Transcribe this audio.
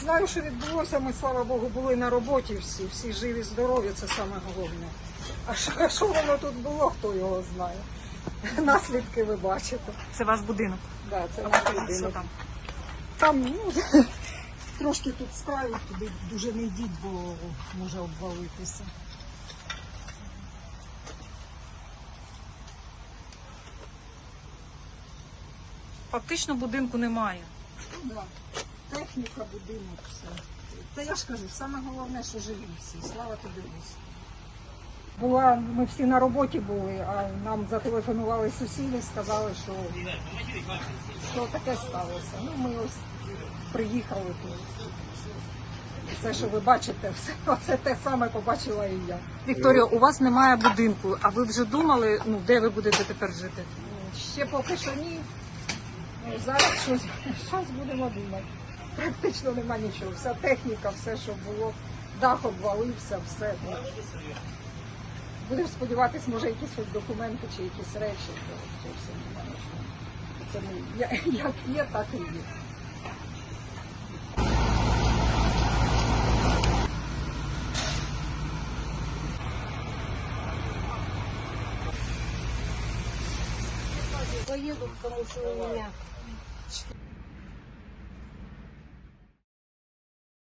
знаю, що відбулося. Ми, слава Богу, були на роботі всі, всі живі, здорові, це саме головне. А що, що воно тут було, хто його знає. Наслідки ви бачите. Це ваш будинок. Да, це наш будинок. там? Там ну, трошки тут ставить, туди дуже не йдіть, бо може обвалитися. Фактично будинку немає. Ну, да. Техніка, будинок, все. Та я ж кажу, саме головне, що живі всі. Слава тобі Господи. Була, ми всі на роботі були, а нам зателефонували сусіди, сказали, що, що таке сталося. Ну, ми ось приїхали тут. Все, що ви бачите, все, оце те саме побачила і я. Вікторія, у вас немає будинку, а ви вже думали, ну де ви будете тепер жити? Ще поки що ні. Ну, зараз щось, щось будемо думати. Практично нема нічого. Вся техніка, все, що було, дах обвалився, все. Будемо сподіватися, може, якісь документи чи якісь речі, то зовсім нема нічого. Це я- як є, так і є. Поеду, потому что у меня